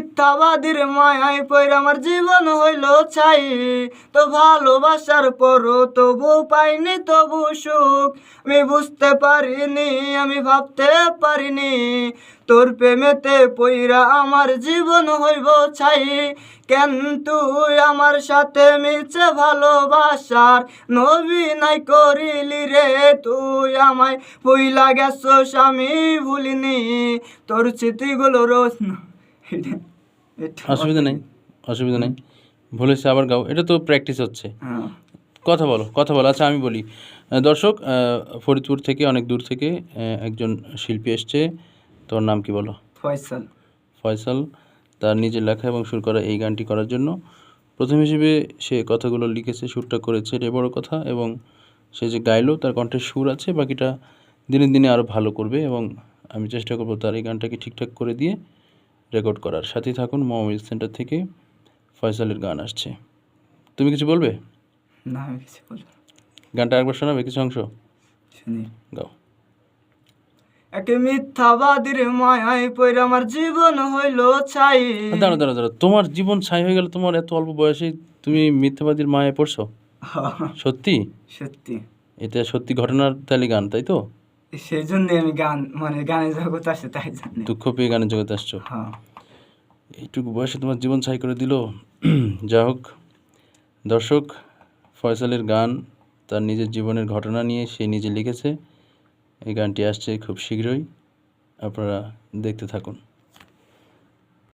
মিথ্যাবাদীর মায়ায় পইরা আমার জীবন হইল ছাই। তো ভালোবাসার পরও তবু পাইনি, তবু সুখ। আমি বুঝতে পারিনি, আমি ভাবতে পারিনি। তোর প্রেমেতে পইরা আমার জীবন হইব ছাই। কেন তুই আমার সাথে মিলছে ভালোবাসার? নবী নাই করিলি রে, তুই আমায় পইলা গেছস আমি ভুলিনি। তোর স্মৃতিগুলো রোজ অসুবিধা নেই অসুবিধা নেই। ভুলেছে আবার গাও এটা তো প্র্যাকটিস হচ্ছে। হ্যাঁ। কথা বলো কথা বলো। আচ্ছা আমি বলি। দর্শক ফরিদপুর থেকে অনেক দূর থেকে একজন শিল্পী এসছে। তোর নাম কি বলো? ফয়সাল। ফয়সাল তার নিজের লেখা এবং সুর করা এই গানটি করার জন্য। প্রথম হিসেবে সে কথাগুলো লিখেছে সুরটা করেছে এটাই বড় কথা। এবং সে যে গাইলো তার কণ্ঠে সুর আছে বাকিটা দিনে দিনে আরও ভালো করবে। এবং আমি চেষ্টা করব তার এই গানটাকে ঠিকঠাক করে দিয়ে রেকর্ড করার। সাথেই থাকুন মিউজিক সেন্টার থেকে ফয়সালের গান আসছে। তুমি কিছু বলবে? না আমি কিছু বলব গানটা একবার শোনাবে? কিছু অংশ? শুনি। গাও। এক মিথ্যাবাদীর মায়ায় পইরা আমার জীবন হইল ছাই। দাঁড়া দাঁড়া দাঁড়া তোমার জীবন ছাই হয়ে গেল তোমার এত অল্প বয়সে তুমি মিথ্যাবাদীর মায়ে পড়ছো? সত্যি? সত্যি। এটা সত্যি ঘটনার তালি গান তাই তো? সেই জন্যে আমি গান মানে গানের জগৎ আসে তাই জানি। দুঃখ পেয়ে গানের জগতে আসছো? হ্যাঁ। এইটুকু বয়সে তোমার জীবন ছাই করে দিল? যা হোক দর্শক ফয়সালের গান তার নিজের জীবনের ঘটনা নিয়ে সে নিজে লিখেছে। এই গানটি আসছে খুব শীঘ্রই। আপনারা দেখতে থাকুন।